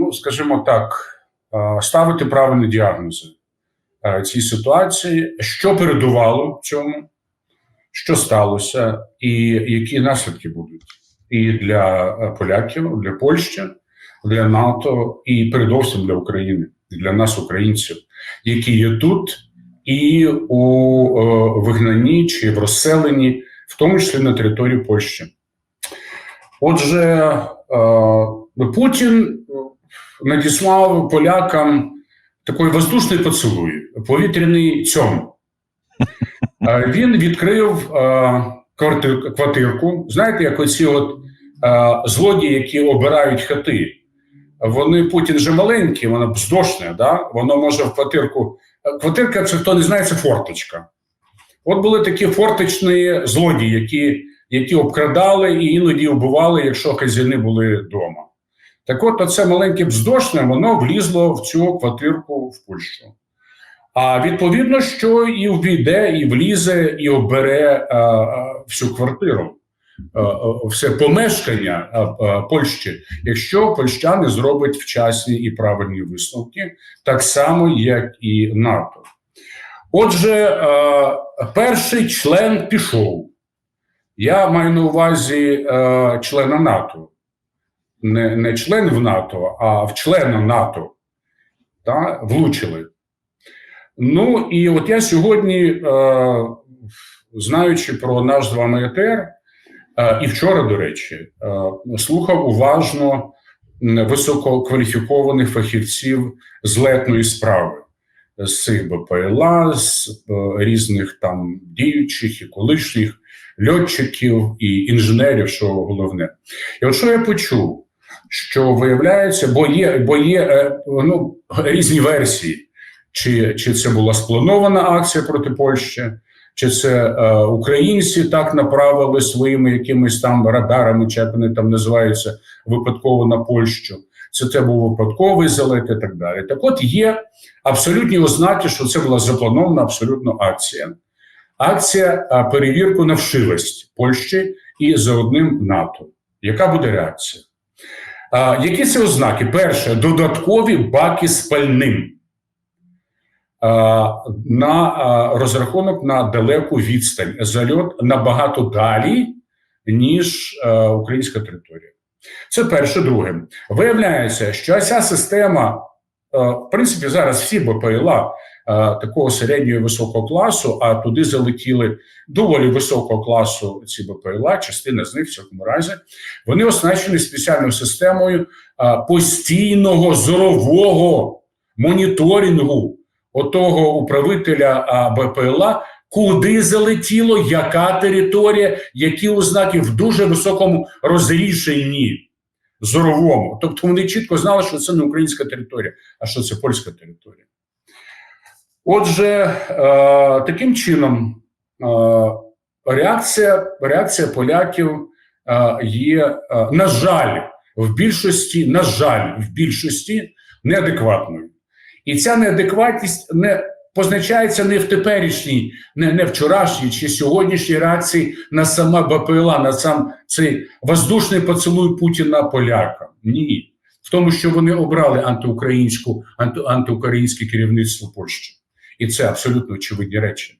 ну скажімо так, е, ставити правильні діагнози е, цій ситуації, що передувало цьому, що сталося, і які наслідки будуть і для е, поляків, для Польщі, для НАТО, і передовсім для України, для нас, українців, які є тут, і у вигнанні чи в розселенні, в тому числі на території Польщі. Отже, Путін надіслав полякам такий воздушний поцілуй, повітряний цьом. Е, Він відкрив е, квартирку. Знаєте, як оці от е, злодії, які обирають хати. Вони Путін же маленький, воно бздошне, да? воно може в квартирку. Квартирка, це хто не знає, це форточка. От були такі форточні злодії, які, які обкрадали і іноді вбивали, якщо хазяїни були вдома. Так от, оце маленьке бздошне, воно влізло в цю квартирку в Польщу. А відповідно, що і ввійде, і влізе, і обере а, а, всю квартиру, а, а, все помешкання а, а, Польщі, якщо польщани зроблять вчасні і правильні висновки, так само, як і НАТО. Отже, а, перший член пішов. Я маю на увазі а, члена НАТО, не, не член в НАТО, а в члена НАТО. Та, влучили. Ну і от я сьогодні, е, знаючи про наш з вами ЕТР, е, і вчора, до речі, е, слухав уважно висококваліфікованих фахівців з летної справи з цих БПЛА, з е, різних там діючих і колишніх льотчиків і інженерів, що головне. І от що я почув, що виявляється, бо є, бо є е, ну, різні версії чи, чи це була спланована акція проти Польщі, чи це е, українці так направили своїми якимись там радарами, чи як вони там називаються, випадково на Польщу. Це це був випадковий залет і так далі. Так от є абсолютні ознаки, що це була запланована абсолютно акція. Акція перевірку на вшивість Польщі і за одним НАТО. Яка буде реакція? Які це ознаки? Перше, додаткові баки з пальним на розрахунок на далеку відстань. Зальот набагато далі, ніж українська територія. Це перше. Друге, виявляється, що ця система, в принципі, зараз всі БПЛА такого середнього високого класу, а туди залетіли доволі високого класу ці БПЛА, частина з них в цьому разі, вони оснащені спеціальною системою постійного зорового моніторингу отого управителя БПЛА, куди залетіло, яка територія, які ознаки в дуже високому розрішенні зоровому. Тобто вони чітко знали, що це не українська територія, а що це польська територія. Отже, е, таким чином е, реакція, реакція поляків е, є, на жаль, в більшості, на жаль, в більшості неадекватною. І ця неадекватність не позначається не в теперішній, не, не вчорашній чи сьогоднішній реакції на сама БПЛА, на сам цей воздушний поцілуй Путіна полякам. Ні. В тому, що вони обрали антиукраїнську, анти, антиукраїнське керівництво Польщі. І це абсолютно очевидні речі.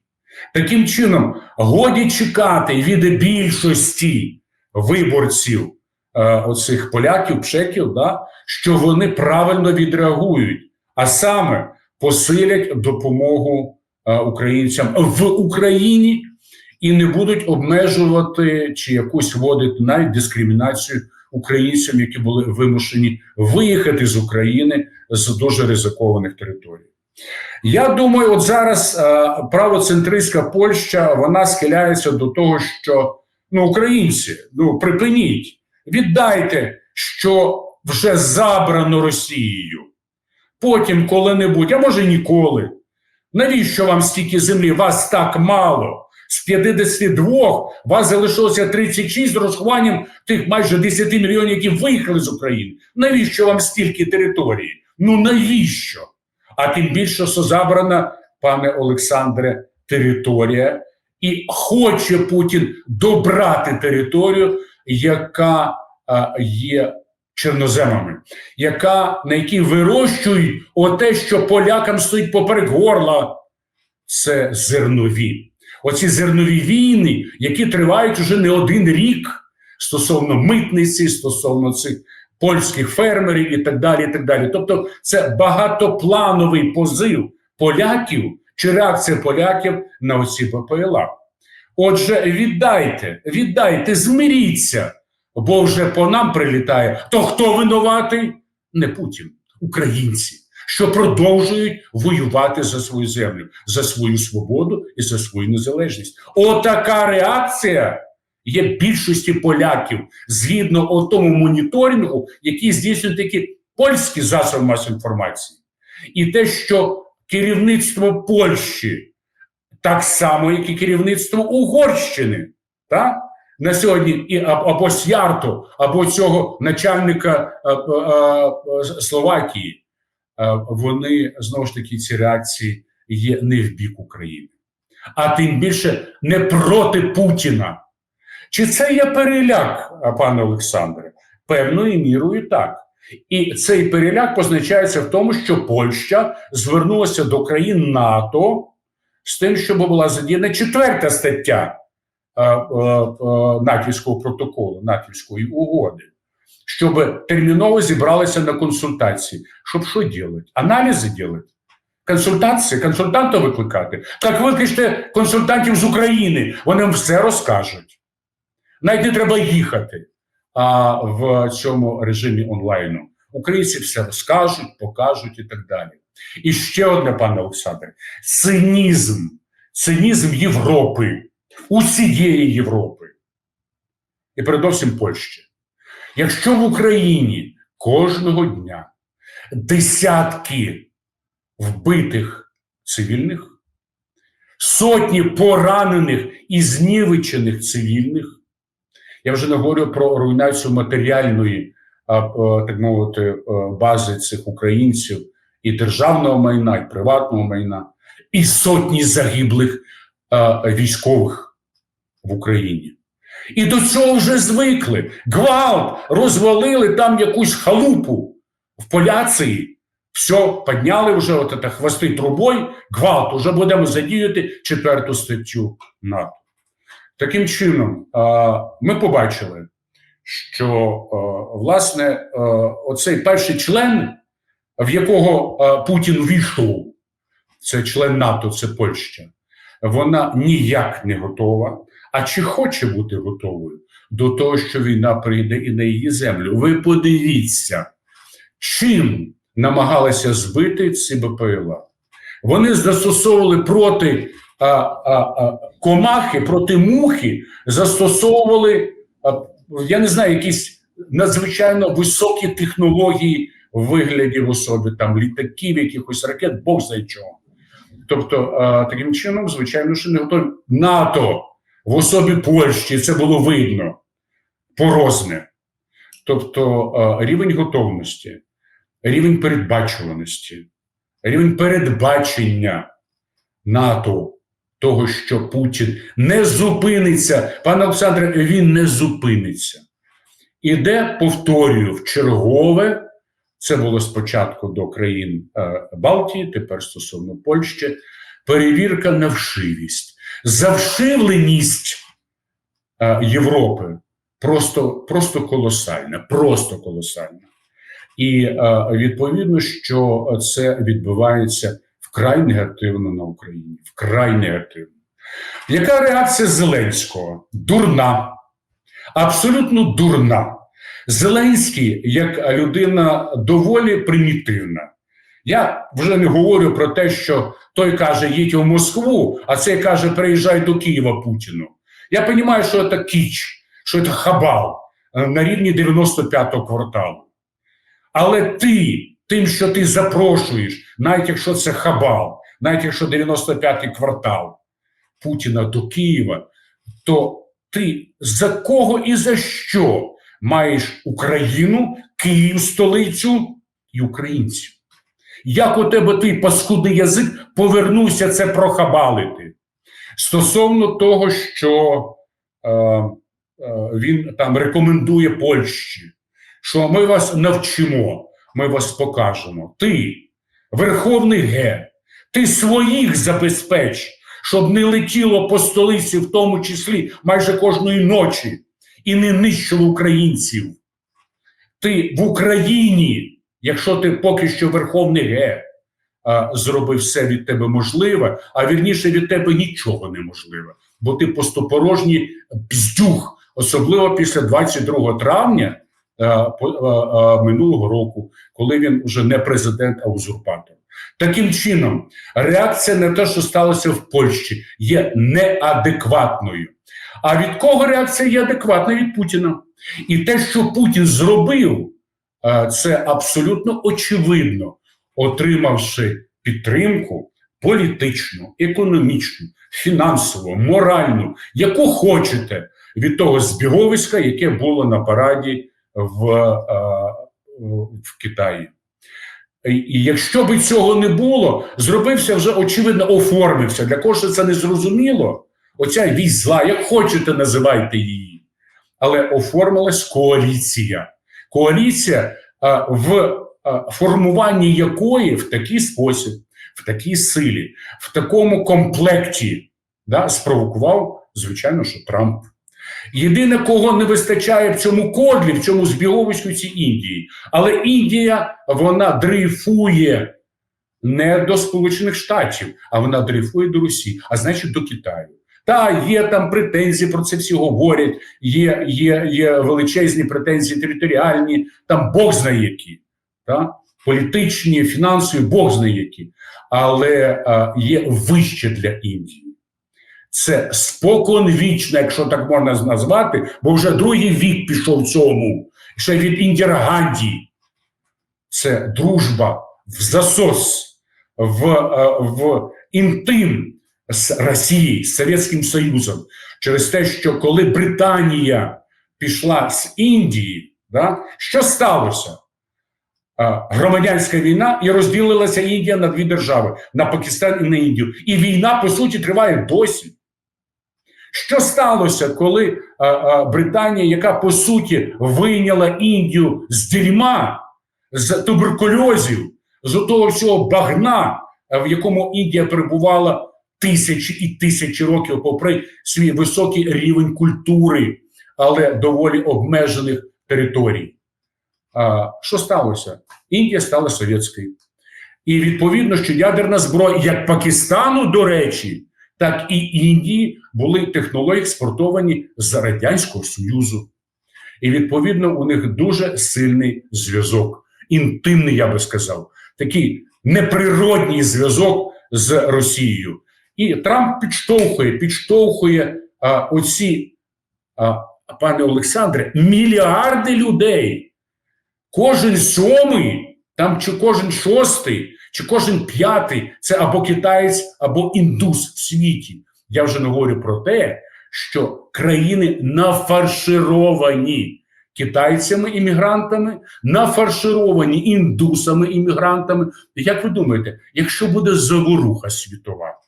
Таким чином, годі чекати від більшості виборців е, оцих поляків, пшеків, да, що вони правильно відреагують, а саме посилять допомогу е, українцям в Україні і не будуть обмежувати чи якусь вводити навіть дискримінацію українцям, які були вимушені виїхати з України з дуже ризикованих територій. Я думаю, от зараз е, правоцентристська Польща вона схиляється до того, що ну, українці, ну припиніть, віддайте, що вже забрано Росією. Потім коли-небудь, а може ніколи. Навіщо вам стільки землі? Вас так мало. З 52 вас залишилося 36 з розхованням тих майже 10 мільйонів, які виїхали з України. Навіщо вам стільки території? Ну навіщо? А тим більше, що забрана, пане Олександре, територія, і хоче Путін добрати територію, яка є чорноземами, яка, на якій вирощують оте, що полякам стоїть поперек горла, це зернові. Оці зернові війни, які тривають уже не один рік стосовно митниці, стосовно цих польських фермерів і так далі. і так далі. Тобто, це багатоплановий позив поляків чи реакція поляків на оці ППЛА. Отже, віддайте, віддайте, змиріться, бо вже по нам прилітає. То хто винуватий? Не Путін, українці, що продовжують воювати за свою землю, за свою свободу і за свою незалежність. Отака реакція є більшості поляків згідно о тому моніторингу, який здійснюють такі польські засоби масової інформації, і те, що керівництво Польщі так само, як і керівництво Угорщини, так? на сьогодні і або Сярту, або цього начальника а, а, а, Словакії, а, вони знову ж таки ці реакції є не в бік України, а тим більше не проти Путіна. Чи це є переляк, пане Олександре? Певною мірою так. І цей переляк позначається в тому, що Польща звернулася до країн НАТО з тим, щоб була задіяна четверта стаття е, е, натівського протоколу, натівської угоди, щоб терміново зібралися на консультації. Щоб що робити? Аналізи робити? Консультації, консультанта викликати. Так викличте консультантів з України, вони вам все розкажуть. Навіть не треба їхати а в цьому режимі онлайну. Українці все розкажуть, покажуть і так далі. І ще одне, пане Олександре, цинізм, цинізм Європи, усієї Європи. І передовсім Польщі. Якщо в Україні кожного дня десятки вбитих цивільних, сотні поранених і знівечених цивільних, я вже не говорю про руйнацію матеріальної, так мовити, бази цих українців і державного майна, і приватного майна, і сотні загиблих військових в Україні. І до цього вже звикли. Гвалт розвалили там якусь халупу в Поляції. Все, підняли вже от це хвости трубою, гвалт, вже будемо задіяти четверту статтю НАТО. Таким чином, ми побачили, що власне оцей перший член, в якого Путін війшов, це член НАТО, це Польща, вона ніяк не готова. А чи хоче бути готовою до того, що війна прийде і на її землю? Ви подивіться, чим намагалися збити ці БПЛА. Вони застосовували проти а, а, а, комахи, проти мухи, застосовували, я не знаю, якісь надзвичайно високі технології в вигляді в особі там літаків, якихось ракет, Бог знає чого. Тобто, таким чином, звичайно, що не готові НАТО в особі Польщі, це було видно порозне. Тобто рівень готовності, рівень передбачуваності, рівень передбачення НАТО того, що Путін не зупиниться. Пане Олександре, він не зупиниться. Іде, повторюю, в чергове. Це було спочатку до країн е, Балтії, тепер стосовно Польщі. Перевірка на вшивість. Завшивленість е, Європи просто просто колосальна, просто колосальна. І е, відповідно, що це відбувається вкрай негативно на Україні. Вкрай негативно. Яка реакція Зеленського? Дурна, абсолютно дурна. Зеленський як людина доволі примітивна. Я вже не говорю про те, що той каже, їдь у Москву, а цей каже, приїжджай до Києва Путіну. Я розумію, що це кіч, що це хабал е, на рівні 95-го кварталу. Але ти, тим, що ти запрошуєш, навіть якщо це хабал, навіть якщо 95-й квартал Путіна до Києва, то ти за кого і за що маєш Україну, Київ, столицю і українців? Як у тебе той паскудний язик повернувся це прохабалити? Стосовно того, що е, е, він там рекомендує Польщі що ми вас навчимо, ми вас покажемо. Ти, Верховний Г, ти своїх забезпеч, щоб не летіло по столиці, в тому числі майже кожної ночі, і не нищило українців. Ти в Україні, якщо ти поки що Верховний Г, а, зробив все від тебе можливе, а вірніше від тебе нічого неможливе, бо ти пустопорожній бздюх, особливо після 22 травня минулого року, коли він вже не президент, а узурпатор. Таким чином, реакція на те, що сталося в Польщі, є неадекватною. А від кого реакція є адекватна? Від Путіна. І те, що Путін зробив, це абсолютно очевидно, отримавши підтримку політичну, економічну, фінансову, моральну, яку хочете від того збіговиська, яке було на параді в, в Китаї. І якщо би цього не було, зробився вже очевидно, оформився. Для кого це не зрозуміло? Оця вісь зла, як хочете, називайте її. Але оформилась коаліція. Коаліція, в формуванні якої в такий спосіб, в такій силі, в такому комплекті да, спровокував, звичайно, що Трамп. Єдине, кого не вистачає в цьому кодлі, в цьому збіговиську ці Індії. Але Індія вона дрейфує не до Сполучених Штатів, а вона дрейфує до Росії, а значить до Китаю. Та є там претензії, про це всі говорять. Є, є, є величезні претензії територіальні, там Бог знає які, та? політичні, фінансові, Бог знає які. Але а, є вище для Індії. Це споконвічно, якщо так можна назвати, бо вже другий вік пішов цьому, ще від Індірагандії. Це дружба в засос, в, е, в інтим з Росією, з Совєтським Союзом, через те, що коли Британія пішла з Індії, да, що сталося? Громадянська війна і розділилася Індія на дві держави: на Пакистан і на Індію. І війна, по суті, триває досі. Що сталося, коли Британія, яка по суті вийняла Індію з дерьма, з туберкульозів, з того всього багна, в якому Індія перебувала тисячі і тисячі років, попри свій високий рівень культури, але доволі обмежених територій? Що сталося? Індія стала совєтською. І відповідно, що ядерна зброя, як Пакистану, до речі, так і Індії були технології експортовані з Радянського Союзу. І відповідно у них дуже сильний зв'язок, інтимний, я би сказав, такий неприродній зв'язок з Росією. І Трамп підштовхує, підштовхує а, оці, а, пане Олександре, мільярди людей. Кожен сьомий, там чи кожен шостий, чи кожен п'ятий це або китаєць, або індус в світі. Я вже не говорю про те, що країни нафаршировані китайцями іммігрантами, нафаршировані індусами іммігрантами. Як ви думаєте, якщо буде заворуха світова,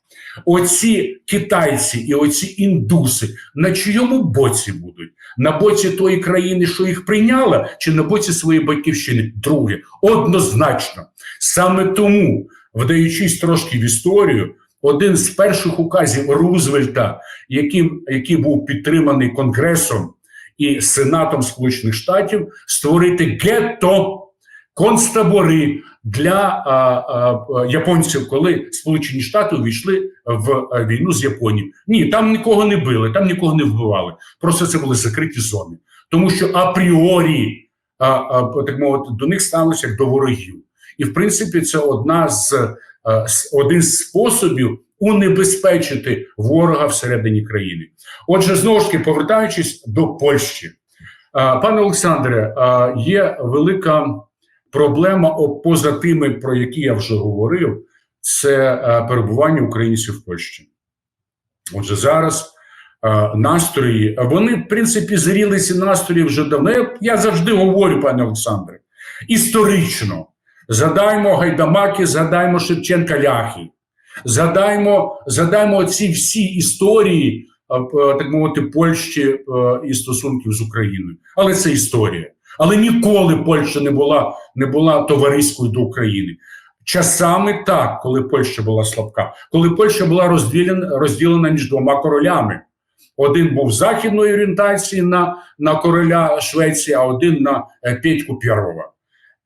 оці китайці і оці індуси на чийому боці будуть? На боці тої країни, що їх прийняла, чи на боці своєї батьківщини? Друге, однозначно. Саме тому, вдаючись трошки в історію, один з перших указів Рузвельта, яким, який був підтриманий Конгресом і Сенатом Сполучених Штатів, створити гетто концтабори для а, а, японців, коли Сполучені Штати увійшли в війну з Японією. Ні, там нікого не били, там нікого не вбивали. Просто це були закриті зони, тому що апріорі а, а, так мовити до них ставилося як до ворогів. І в принципі, це одна з, а, один з способів унебезпечити ворога всередині країни. Отже, знову ж таки, повертаючись до Польщі, пане Олександре, є велика проблема поза тими, про які я вже говорив, це перебування українців в Польщі. Отже, зараз настрої, вони, в принципі, зріли ці настрої вже давно. Я, завжди говорю, пане Олександре, історично. Згадаймо Гайдамаки, згадаймо Шевченка Ляхи, згадаймо, згадаймо ці всі історії, так мовити, Польщі і стосунків з Україною. Але це історія. Але ніколи Польща не була, не була товариською до України. Часами так, коли Польща була слабка, коли Польща була розділена, розділена між двома королями. Один був західної орієнтації на, на короля Швеції, а один на е, Петьку П'ярова.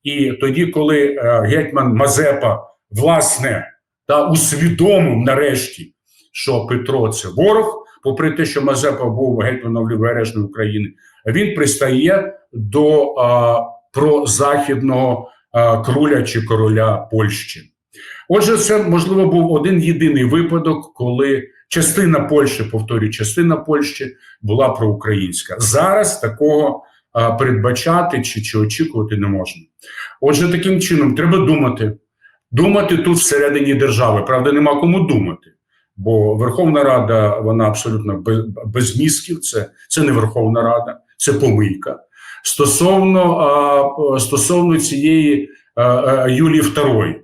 І тоді, коли е, гетьман Мазепа власне та усвідомив нарешті, що Петро це ворог, попри те, що Мазепа був гетьманом Лівобережної України, він пристає до а, прозахідного а, круля чи короля Польщі. Отже, це можливо був один єдиний випадок, коли частина Польщі, повторюю, частина Польщі була проукраїнська. Зараз такого а, передбачати чи, чи очікувати не можна. Отже, таким чином треба думати. Думати тут всередині держави. Правда, нема кому думати. Бо Верховна Рада, вона абсолютно без, без мізків, це, це не Верховна Рада, це помийка. Стосовно, а, стосовно цієї а, а, Юлії II,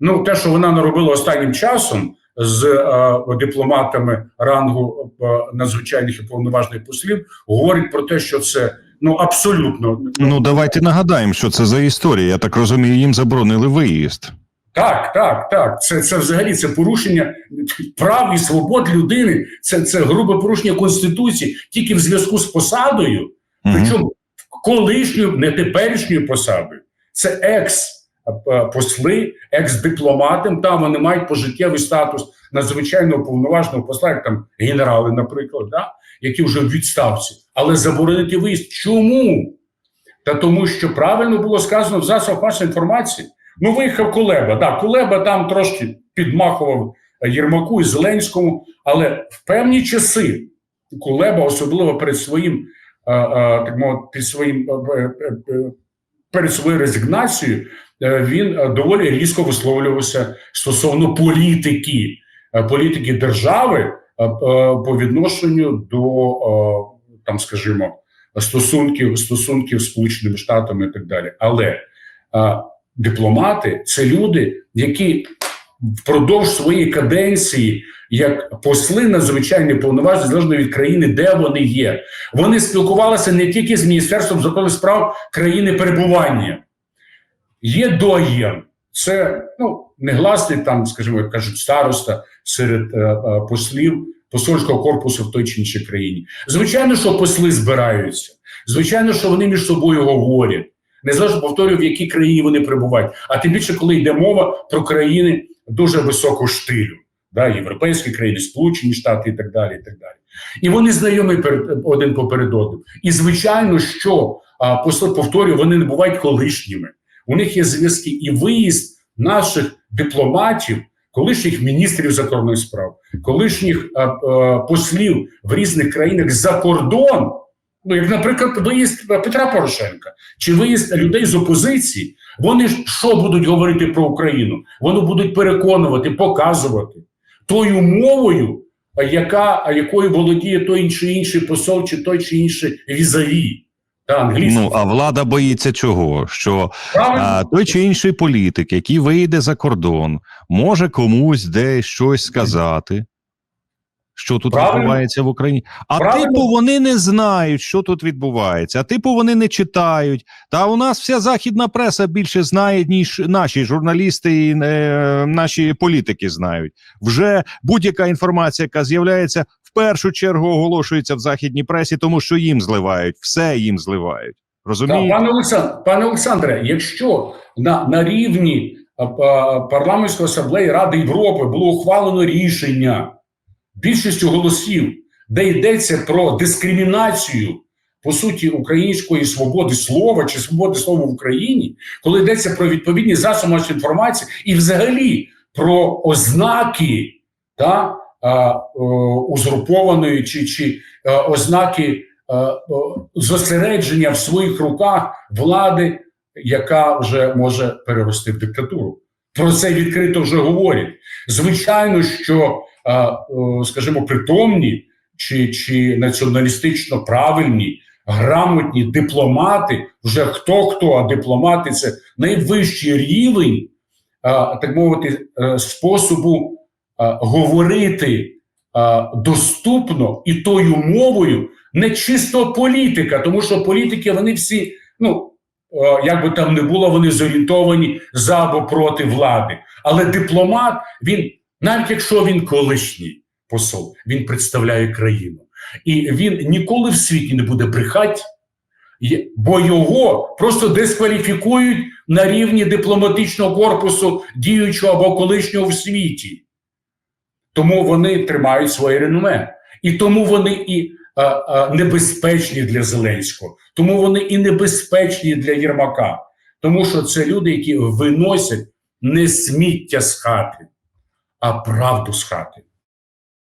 ну те, що вона наробила останнім часом з а, дипломатами рангу а, надзвичайних і повноважних послів, говорить про те, що це ну абсолютно Ну давайте нагадаємо, що це за історія. Я так розумію, їм заборонили виїзд. Так, так, так. Це це взагалі це порушення прав і свобод людини. Це це грубе порушення конституції тільки в зв'язку з посадою, Мгм. причому колишньою, не теперішньою посадою. Це екс е, посли, екс-дипломати. Там вони мають пожиттєвий статус надзвичайно повноважного посла, як там генерали, наприклад, да? які вже в відставці. Але заборонити виїзд. Чому? Та тому, що правильно було сказано в засобах масової інформації. Ну, виїхав Кулеба. Да, Кулеба там трошки підмахував Єрмаку і Зеленському, але в певні часи Кулеба, особливо перед своїм, е, е, так мовити, під своїм е, перед своєю резигнацією, він доволі різко висловлювався стосовно політики, політики держави по відношенню до там, скажімо, стосунків стосунків з Сполученими Штатами і так далі. Але дипломати це люди, які впродовж своєї каденції, як посли надзвичайні повноважені, залежно від країни, де вони є, вони спілкувалися не тільки з Міністерством закордонних справ країни перебування. Є доєн, це ну, негласний там, скажімо, як кажуть, староста серед е, е, послів посольського корпусу в той чи іншій країні. Звичайно, що посли збираються. Звичайно, що вони між собою говорять. Незалежно повторюю, в якій країні вони перебувають. А тим більше, коли йде мова про країни дуже високого штилю, да, європейські країни, Сполучені Штати і так далі. І так далі. І вони знайомі перед один поперед одним. І звичайно, що а, повторюю, вони не бувають колишніми. У них є зв'язки і виїзд наших дипломатів, колишніх міністрів закордонних справ, колишніх а, а, послів в різних країнах за кордон. Ну, як, наприклад, виїзд Петра Порошенка чи виїзд людей з опозиції, вони ж що будуть говорити про Україну? Вони будуть переконувати, показувати тою мовою, яка, якою володіє той чи інший посол, чи той чи інший візаві. Та. Ну а влада боїться чого? Що а, той чи інший політик, який вийде за кордон, може комусь десь щось сказати. Що тут Правильно. відбувається в Україні? А Правильно. типу вони не знають, що тут відбувається. А типу вони не читають. Та у нас вся західна преса більше знає, ніж наші журналісти і е, наші політики знають. Вже будь-яка інформація, яка з'являється, в першу чергу оголошується в західній пресі, тому що їм зливають, все їм зливають. Так, Розумієте? пане Олександр, пане Олександре, якщо на, на рівні парламентської асамблеї Ради Європи було ухвалено рішення більшістю голосів, де йдеться про дискримінацію по суті української свободи слова чи свободи слова в Україні, коли йдеться про відповідні засоби інформації і взагалі про ознаки та о, узурпованої чи, чи а, ознаки а, о, зосередження в своїх руках влади, яка вже може перерости в диктатуру. Про це відкрито вже говорять. Звичайно, що, скажімо, притомні чи, чи націоналістично правильні, грамотні дипломати, вже хто хто, а дипломати це найвищий рівень, так мовити, е, способу говорити доступно і тою мовою не чисто політика, тому що політики вони всі Ну е, як би там не було, вони зорієнтовані за або проти влади. Але дипломат, він, навіть якщо він колишній посол, він представляє країну. І він ніколи в світі не буде брехати, бо його просто дискваліфікують на рівні дипломатичного корпусу діючого або колишнього в світі. Тому вони тримають своє реноме. І тому вони і а, а, небезпечні для Зеленського, тому вони і небезпечні для Єрмака. Тому що це люди, які виносять не сміття з хати, а правду з хати.